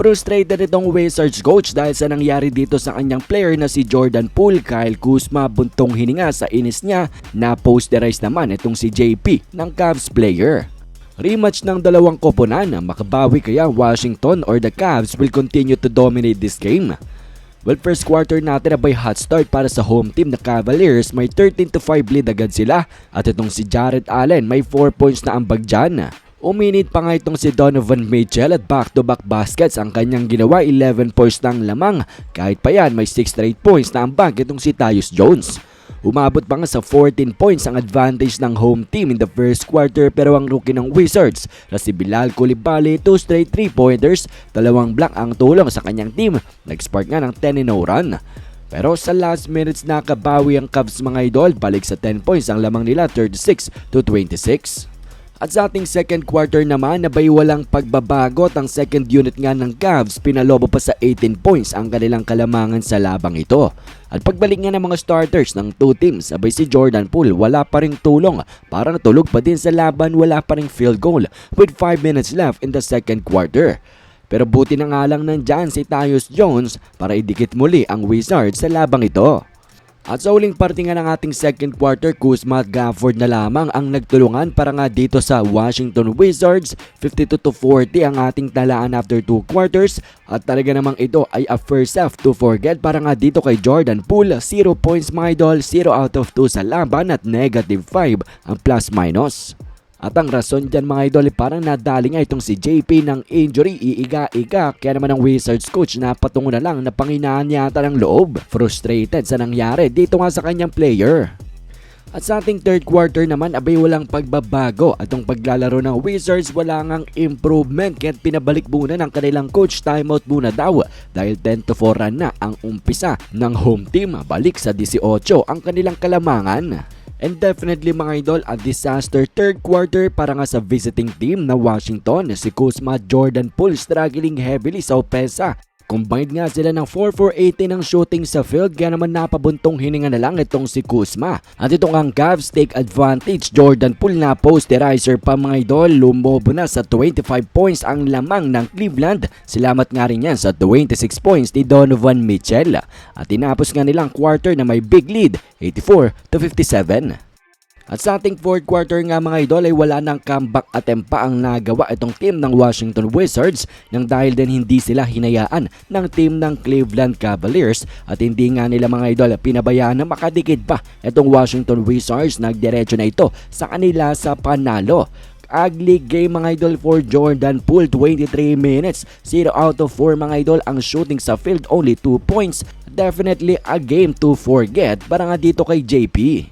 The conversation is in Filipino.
Frustrated itong Wizards coach dahil sa nangyari dito sa kanyang player na si Jordan Poole. Kyle Kuzma buntong hininga sa inis niya na posterize naman itong si JP ng Cavs player. Rematch ng dalawang koponan, makabawi kaya Washington or the Cavs will continue to dominate this game. Well, first quarter natin abay hot start para sa home team na Cavaliers. May 13 to 5 lead agad sila. At itong si Jared Allen may 4 points na ambag dyan. Uminit pa nga itong si Donovan Mitchell at back-to-back baskets ang kanyang ginawa 11 points ng lamang. Kahit pa yan may 6 straight points na ambag itong si Tyus Jones. Umabot pa nga sa 14 points ang advantage ng home team in the first quarter pero ang rookie ng Wizards na si Bilal Coulibaly 2 straight 3-pointers, dalawang block ang tulong sa kanyang team. Nag-spark nga ng 10-0 run. Pero sa last minutes nakabawi ang Cavs mga idol, balik sa 10 points ang lamang nila 36 to 26. At sa ating second quarter naman, nabay walang pagbabagot ang second unit nga ng Cavs, pinalobo pa sa 18 points ang kanilang kalamangan sa labang ito. At pagbalik nga ng mga starters ng two teams, abay si Jordan Poole wala pa ring tulong, parang tulog pa din sa laban, wala pa ring field goal with 5 minutes left in the second quarter. Pero buti na nga lang nandyan si Tyus Jones para idikit muli ang Wizards sa labang ito. At sa uling parte nga ng ating second quarter, Kuzma at Gafford na lamang ang nagtulungan para nga dito sa Washington Wizards. 52 to 40 ang ating talaan after 2 quarters. At talaga namang ito ay a first half to forget para nga dito kay Jordan Poole. 0 points my idol, 0 out of 2 sa laban at negative 5 ang plus minus. At ang rason dyan mga idol, parang nadali nga itong si JP ng injury, iiga-iga. Kaya naman ang Wizards coach na patungo na lang na panginaan yata ng loob. Frustrated sa nangyari dito nga sa kanyang player. At sa ating third quarter naman, abay walang pagbabago. At ang paglalaro ng Wizards, wala ngang improvement. Kaya pinabalik muna ng kanilang coach, timeout muna daw. Dahil 10 to 4 run na ang umpisa ng home team. Balik sa 18 ang kanilang kalamangan. And definitely mga idol, a disaster third quarter para nga sa visiting team na Washington. Si Kuzma Jordan Poole struggling heavily sa opesa. Combined nga sila ng 4-4-18 ng shooting sa field kaya naman napabuntong hininga na lang itong si Kuzma. At itong ang Cavs take advantage. Jordan Poole na posterizer pa mga idol. Lumobo na sa 25 points ang lamang ng Cleveland. Salamat nga rin yan sa 26 points ni Donovan Mitchell. At tinapos nga nilang quarter na may big lead 84 to 57. At sa ating fourth quarter nga mga idol ay wala nang comeback attempt pa ang nagawa itong team ng Washington Wizards nang dahil din hindi sila hinayaan ng team ng Cleveland Cavaliers. At hindi nga nila mga idol pinabayaan na makadikit pa itong Washington Wizards. Nagdiretso na ito sa kanila sa panalo. Ugly game mga idol for Jordan Poole 23 minutes. 0 out of 4 mga idol ang shooting sa field only 2 points. Definitely a game to forget. Para nga dito kay JP